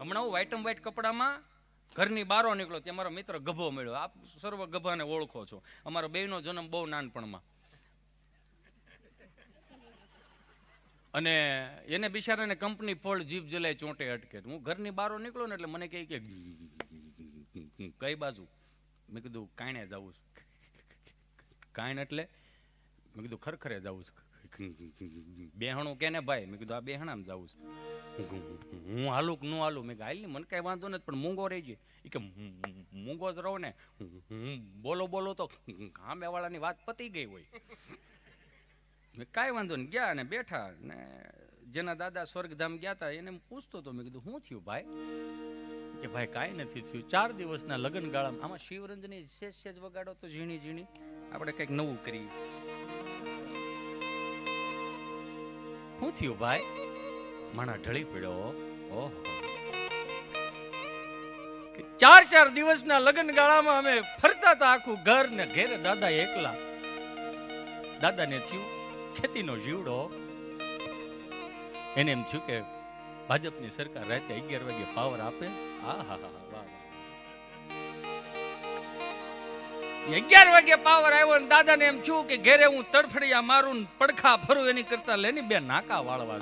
હમણાં હું વ્હાઈટમ વ્હાઈટ કપડામાં ઘરની બારો નીકળો ત્યાં મારો મિત્ર ગભો મળ્યો. આપ સર્વ ગભાને ઓળખો છો. અમારો બેયનો જન્મ બહુ નાનપણમાં. અને એને બિચારાને કંપની ફળ જીભ જલાય ચોંટે અટકે. હું ઘરની બારો નીકળો ને એટલે મને કહે કે કઈ બાજુ? મેં કીધું કાણે જવું છું. કાણ એટલે? મેં કીધું ખરખરે જવું છે. બેહણું કેને ભાઈ? મેં કીધું, આ બેહણામાં જવું છે. હું હાલું કે નું હાલું? મેં હાલ નહીં મને કાંઈ વાંધો નથી, પણ મૂંગો રહી ગયો એ કે મૂંગો જ રહો ને બોલો બોલો તો સામેવાળાની વાત પતી ગઈ હોય. મેં કાંઈ વાંધો નહીં, ગયા ને, બેઠા ને, જેના દાદા સ્વર્ગધામ ગયા હતા એને પૂછતો હતો મેં કીધું શું થયું ભાઈ? કે, ભાઈ, કાંઈ નથી થયું. ચાર દિવસના લગ્ન ગાળામાં આમાં શિવરંજની સેજ સેજ વગાડો તો ઝીણી ઝીણી આપણે કંઈક નવું કરીએ. શું થયું ભાઈ? માણા ઢળી પડ્યો. ઓહો. ચાર ચાર દિવસના લગ્ન ગાળામાં અમે ફરતા હતા આખું ઘર ને ઘેર. દાદા એકલા. દાદાને થયું ખેતીનો જીવડો. એને એમ થયું કે ભાજપની સરકાર રાતે અગિયાર વાગે પાવર આપે. આ હા હા અગિયાર વાગે પાવર આવ્યો ને દાદાને એમ છું કે ઘેરે હું તડફડિયા મારું પડખા ફરું એની કરતા લેની બે નાકા વાળવા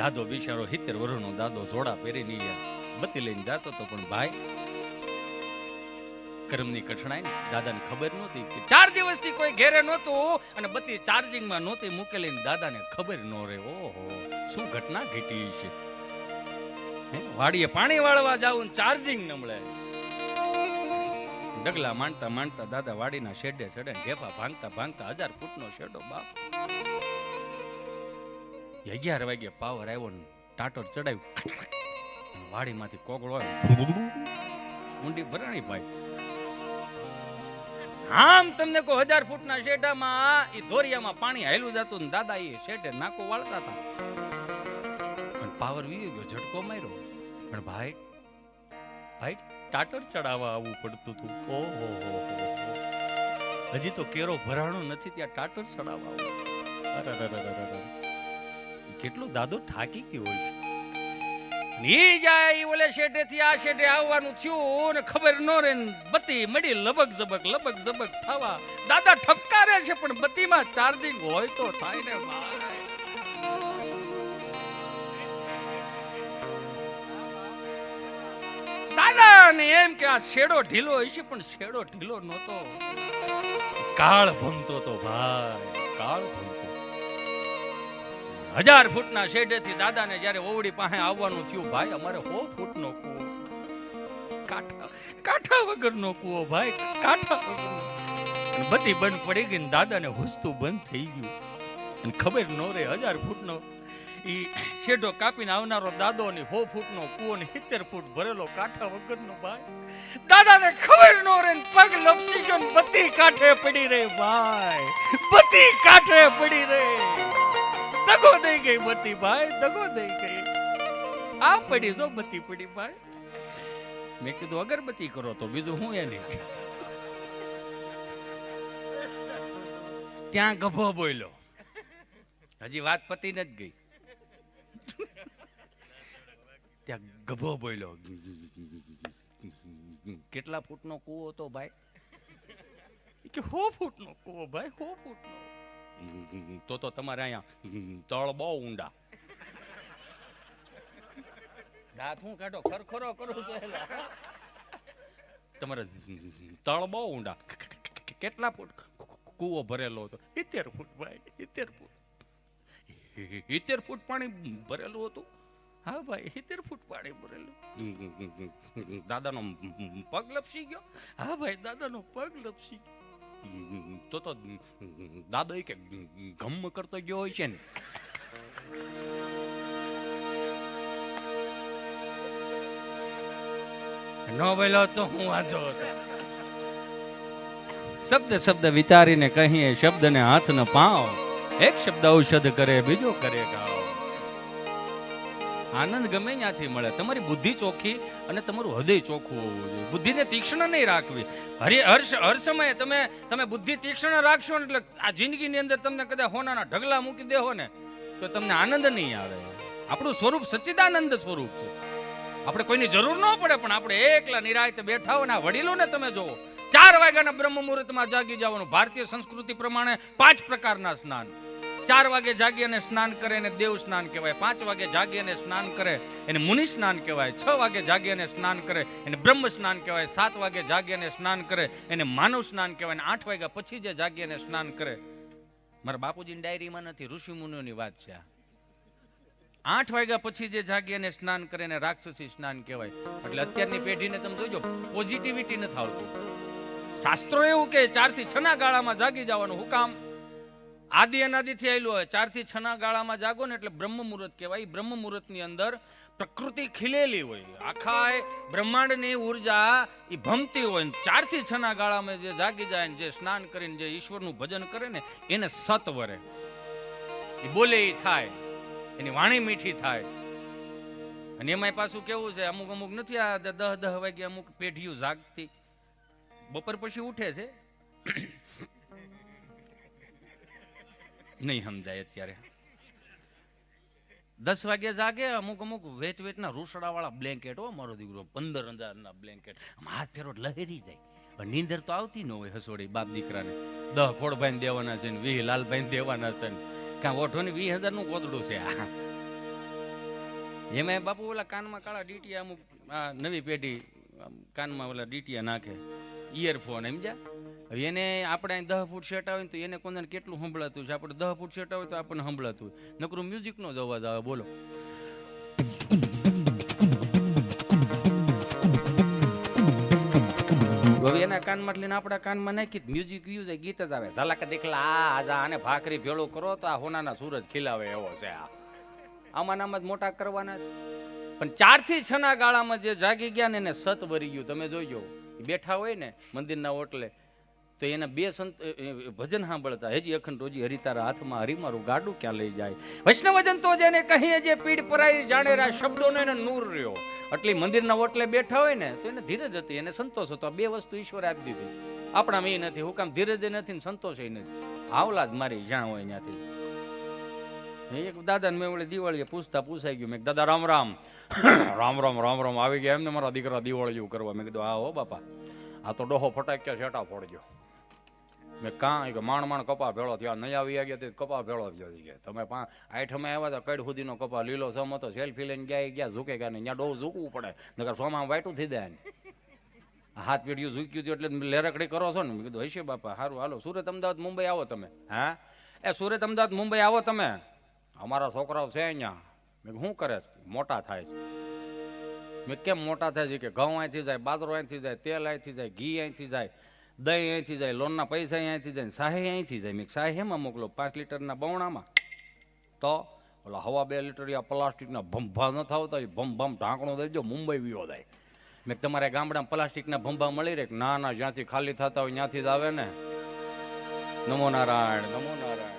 દાદો બિચારો સિત્તેર વર્ષનો દાદો જોડા પહેરી નહીં બતી લઈને જાતો તો પણ ભાઈ, કર્મની કઠણાઈ દાદાને ખબર નહોતી કે ચાર દિવસથી કોઈ ઘેરે નહોતું અને બતી ચાર્જિંગમાં નહોતી મૂકેલી દાદાને ખબર ન રહે. ઓહો, શું ઘટના ઘટી છે? વાડીએ પાણી વાળવા જાવ ચાર્જિંગ ન મળે. ડગલા માંડતા માંડતા દાદા વાડીના શેડે ચડે ઢેફા ભાંગતા ભાંગતા હજાર ફૂટનો શેડો બાપ. અગિયાર વાગે પાવર આવ્યો ને ટાટર ચડાવ્યું વાડીમાંથી કોગળો ઊંડી ભરાણી ભાઈ. આમ તમને કહો, હજાર ફૂટના શેઢામાં એ ધોરિયામાં પાણી હાલ્યું જતું ને દાદા એ શેઢે નાકો વાળતા હતા. પાવર વી ગયો, ઝટકો માર્યો. પણ ભાઈ ભાઈ, ટાટર ચડાવવા આવવું પડતું હતું. ઓહો, હો. હજી તો કેરો ભરાણો નથી ત્યાં ટાટર ચડાવવા આવું. કેટલો દાદો થાકી ગયો હોય ઈ જાય ઈ ઓલે શેઠેથી આ શેઠે આવવાનું થયું ને ખબર ન રે ને બત્તી મળી લબક જબક લબક ઝબક થવા. દાદા ઠપકારે છે, પણ બત્તીમાં ચાર્જિંગ હોય તો થાય ને ભાઈ. દાદા ને એમ કે આ શેડો ઢીલો હશે, પણ શેડો ઢીલો નહોતો. કાળ ભમતો તો ભાઈ, કાળ ભમતો હજાર ફૂટના શેડેથી દાદાને જ્યારે ઓવડી પાસે આવવાનું થયું, ભાઈ, અમારે હો ફૂટનો કૂવો. કાંઠા કાંઠા વગરનો કૂવો, ભાઈ, કાંઠા બધી બંધ પડી ગઈ ને દાદાને હુસતું બંધ થઈ ગયું. અને ખબર ન રહે હજાર ફૂટનો ઈ શેઢો કાપીને આવનારો દાદો ને હો ફૂટનો કુવો ને સિત્તેર ફૂટ ભરેલો કાંઠા વગરનો ભાઈ. દાદાને ખબર નો રહે પગ લપસી ગયો ને બધી કાંઠે પડી રહી ભાઈ. બધી કાંઠે પડી રહી. દગો દઈ ગઈ બધી ભાઈ, દગો દઈ ગઈ. આ પડી જો બધી પડી ભાઈ. મેં કીધું, અગરબત્તી કરો તો બીજું હું એને ત્યાં ગભો બોલ્યો. હજી વાત પતી નથી ગઈ. ત્યાં ગભો બોલ્યો કેટલા ફૂટનો કૂવો હતો ભાઈ? કે સો ફૂટનો કૂવો ભાઈ સો ફૂટનો. તો તો તમારે અહીંયા તળ બહુ ઊંડા. દાંત હું કાઢો? ખરખરો કરું છું એલા. તમારે તળ બહુ ઊંડા. કેટલા ફૂટ કૂવો ભરેલો હતો? ઇત્તેર ફૂટ ભાઈ ઇત્તેર ફૂટ. સિત્તેર ફૂટ પાણી ભરેલું હતું? હા ભાઈ સિત્તેર ફૂટ પાણી ભરેલું. દાદાનો પગ લપસી ગયો? હા ભાઈ દાદાનો પગ લપસી તો તો દાદા કે ગમ કરતો ગયો હોય છે ને? ન બોલો તો હું વાંધો હતો. શબ્દ શબ્દ વિચારીને કહીએ શબ્દને હાથ ન પાવ. એક શબ્દ ઔષધ કરે, બીજો કરે ગાવ આનંદ ગમે ત્યાંથી મળે. તમારી બુદ્ધિ ચોખ્ખી અને તમારું હૃદય ચોખ્ખું હોવું જોઈએ. બુદ્ધિને તીક્ષ્ણ નહીં રાખવી. હરી હર્ષ, હર સમયે તમે તમે બુદ્ધિ તીક્ષ્ણ રાખશો એટલે આ જિંદગીની અંદર તમને કદાચ હોનાના ઢગલા મૂકી દેહો ને, તો તમને આનંદ નહીં આવે. આપણું સ્વરૂપ સચ્ચિદાનંદ સ્વરૂપ છે. આપણે કોઈની જરૂર ન પડે, પણ આપણે એકલા નિરાયતે બેઠા હોય ને આ વડીલોને તમે જુઓ ચાર વાગ્યાના બ્રહ્મ મુહૂર્તમાં જાગી જવાનું ભારતીય સંસ્કૃતિ પ્રમાણે પાંચ પ્રકારના સ્નાન. ચાર વાગે જાગી અને સ્નાન કરે એને દેવ સ્નાન કહેવાય. પાંચ વાગે જાગી અને સ્નાન કરે એને મુનિ સ્નાન કહેવાય. છ વાગે જાગી અને સ્નાન કરે એને બ્રહ્મ સ્નાન કહેવાય. સાત વાગે જાગી અને સ્નાન કરે એને માનવ સ્નાન કહેવાય. અને આઠ વાગ્યા પછી જે જાગી અને સ્નાન કરે, મારા બાપુજીની ડાયરીમાં નથી ઋષિ મુનિઓની વાત છે આ. આઠ વાગ્યા પછી જે જાગી અને સ્નાન કરે એને રાક્ષસી સ્નાન કહેવાય. એટલે અત્યારની પેઢીને તમે જોજો પોઝિટિવિટી નથી આવતી. શાસ્ત્રો એવું કે ચારથી છના ગાળામાં જાગી જવાનું હું કામ આદિ અનાદિથી આવેલું હોય, ચારથી છના ગાળામાં જાગો ને એટલે બ્રહ્મ મુહૂર્ત કહેવાય. બ્રહ્મ મુહૂર્તની અંદર પ્રકૃતિ ખીલેલી હોય. આખા બ્રહ્માંડની ઊર્જા એ ભમતી હોય ને ચારથી છ ગાળામાં જે જાગી જાય ને જે સ્નાન કરીને જે ઈશ્વરનું ભજન કરે ને એને સત વરે. એ બોલે એ થાય. એની વાણી મીઠી થાય. અને એમાંય પાછું કેવું છે, અમુક અમુક નથી આ દહ દહ વાગે અમુક પેઢીઓ જાગતી. બપોર પછી ઉઠે છે. નહીં સમજાય અત્યારે. દસ વાગે જાગે, અમુક અમુક વેચ વેચના રૂસડા વાળા બ્લેન્કેટ હો, મારો દીકરો, પંદર હજારના બ્લેન્કેટ હાથ ફેરો લહેરી જાય. પણ નીંદર તો આવતી ન હોય હસોડી, બાપ દીકરાને. દહ ખોડભાઈ દેવાના છે ને વીહ લાલભાઈ દેવાના છે ને. કાં ઓઠો ને વીસ હજારનું કોતડું છે? આ એમાં બાપુ ઓલા કાનમાં કાળા ડીટીયા અમુક, આ નવી પેઢી કાનમાં ઓલા ડીટીયા નાખે. ઇયરફોન સમજ્યા એને આપણે અહીં દહ ફૂટ શર્ટ આવે ને તો એને કોને કેટલું સંભળાતું છે? આપણે દહ ફૂટ શર્ટ આવે તો આપણને સંભળાતું. નકરું મ્યુઝિકનો જ અવાજ આવે, બોલો. હવે એના કાનમાં લઈને આપણા કાનમાં નાખી મ્યુઝિક યુઝ ગીત જ આવે. ઝલક દેખલા આજા આને ભાખરી ભેળો કરો તો આ હોનાના સૂરજ ખીલાવે એવો છે આ. આમાં નામ જ મોટા કરવાના છે. પણ ચારથી છ ના ગાળામાં જે જાગી ગયા ને એને સત વરી ગયું. તમે જોઈજો બેઠા હોય ને મંદિરના ઓટલે તો એના બે સંત ભજન સાંભળતા હજી અખંડ રોજી હરિતારા હાથમાં હરિમારું ગાડું ક્યાં લઈ જાય? વૈષ્ણવજન તો જેને કહીએ જે પીડ પરાઈ જાણેરા શબ્દોનો એને નૂર રહ્યો. એટલે મંદિરના ઓટલે બેઠા હોય ને, તો એને ધીરજ હતી, એને સંતોષ હતો. બે વસ્તુ ઈશ્વરે આપી દીધી. આપણામાં એ નથી. હું કામ ધીરજ નથી ને સંતોષ નથી. આવલા જ મારી જાણ હોય ત્યાંથી. એક દાદાને મેં ઓલી દિવાળીએ પૂછતા પૂછાઈ ગયું. મેં દાદા, રામ રામ. રામ રામ રામ રામ. આવી ગયા એમને મારા દીકરા દિવાળીયું કરવા. મેં કીધું, હા હો બાપા. આ તો ડોહો ફટાક્યા છેટા ફોડજો. મેં કાં કે માણ માણ કપા ભેળો થયા નહીં આવી ગયા તે કપા ભેળો થયો કે. તમે પા આઠમે આવ્યા હતા કડ સુધીનો કપા લીલો સમ હતો સેલ્ફી લઈને ગયા ગયા ઝૂકે ગયા નહીં, ત્યાં ડોહ ઝૂકવું પડે. નકર સોમાં વાયટું થઈ જાય હાથ પેઢીઓ ઝૂક્યું હતું એટલે લેરકડી કરો છો ને? મેં કીધું, હશે બાપા, સારું, હાલો. સુરત અમદાવાદ, મુંબઈ આવો તમે. હા? એ સુરત અમદાવાદ, મુંબઈ આવો તમે. અમારા છોકરાઓ છે અહીંયા. મેં શું કરે મોટા થાય છે. મેં કેમ મોટા થાય છે? કે ઘઉં અહીંથી જાય, બાજરો અહીંથી જાય, તેલ અહીંથી જાય, ઘી અહીંથી જાય. દહીં અહીંથી જાય, લોનના પૈસા અહીંથી જાય સાહે અહીંથી જાય. મેં સાહે હેમાં મોકલો પાંચ લીટરના બવણામાં. તો ઓલા હવા બે લીટર યા પ્લાસ્ટિકના ભંભા ન થતા હોય, ભંભામ ઢાંકણો દેજો મુંબઈ વિયો જાય. મેં તમારે ગામડામાં પ્લાસ્ટિકના ભંભા મળી રહે ના ના, જ્યાંથી ખાલી થતા હોય ત્યાંથી જ આવે ને. નમો નારાયણ નમો નારાયણ.